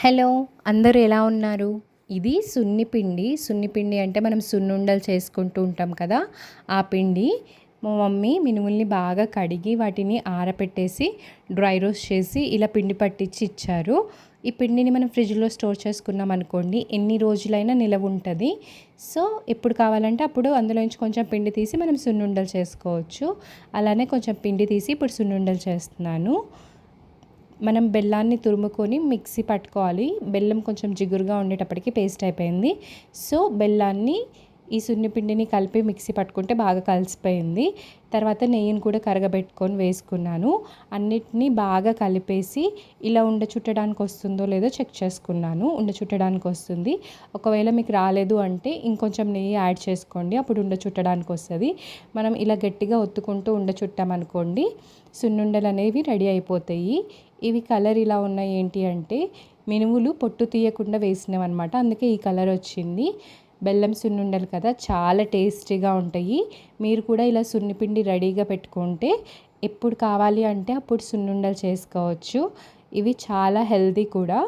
Hello అందరూ ఎలా ఉన్నారు? ఇది సున్నిపిండి సున్నిపిండి అంటే మనం సున్నుండలు చేసుకుంటూ ఉంటాం కదా ఆ పిండి మా మమ్మీ మినుముల్ని బాగా కడిగి వాటిని ఆరపెట్టేసి డ్రై రోస్ట్ చేసి ఇలా పిండి పట్టించి ఇచ్చారు. ఈ పిండిని మనం ఫ్రిడ్జ్లో స్టోర్ చేసుకున్నాం అనుకోండి ఎన్ని రోజులైనా నిలవ ఉంటుంది. సో ఎప్పుడు కావాలంటే అప్పుడు అందులో నుంచి కొంచెం పిండి తీసి మనం సున్నుండలు చేసుకోవచ్చు. అలానే కొంచెం పిండి తీసి ఇప్పుడు సున్నుండలు చేస్తున్నాను. మనం బెల్లాన్ని తురుముకొని మిక్సీ పట్టుకోవాలి. బెల్లం కొంచెం జిగురుగా ఉండేటప్పటికి పేస్ట్ అయిపోయింది. సో బెల్లాన్ని ఈ సున్నిపిండిని కలిపి మిక్సీ పట్టుకుంటే బాగా కలిసిపోయింది. తర్వాత నెయ్యిని కూడా కరగబెట్టుకొని వేసుకున్నాను. అన్నిటినీ బాగా కలిపేసి ఇలా ఉండ చుట్టడానికి వస్తుందో లేదో చెక్ చేసుకున్నాను. ఉండ చుట్టడానికి వస్తుంది. ఒకవేళ మీకు రాలేదు అంటే ఇంకొంచెం నెయ్యి యాడ్ చేసుకోండి. అప్పుడు ఉండ చుట్టడానికి వస్తుంది. మనం ఇలా గట్టిగా ఒత్తుకుంటూ ఉండ చుట్టామనుకోండి సున్నుండలు అనేవి రెడీ అయిపోతాయి. ఇవి కలర్ ఇలా ఉన్నాయి ఏంటి అంటే మినుములు పొట్టు తీయకుండా వేసినవి అనమాట అందుకే ఈ కలర్ వచ్చింది. బెల్లం సున్నుండలు కదా చాలా టేస్టీగా ఉంటాయి. మీరు కూడా ఇలా సున్నిపిండి రెడీగా పెట్టుకుంటే ఎప్పుడు కావాలి అంటే అప్పుడు సున్నుండలు చేసుకోవచ్చు. ఇవి చాలా హెల్దీ కూడా.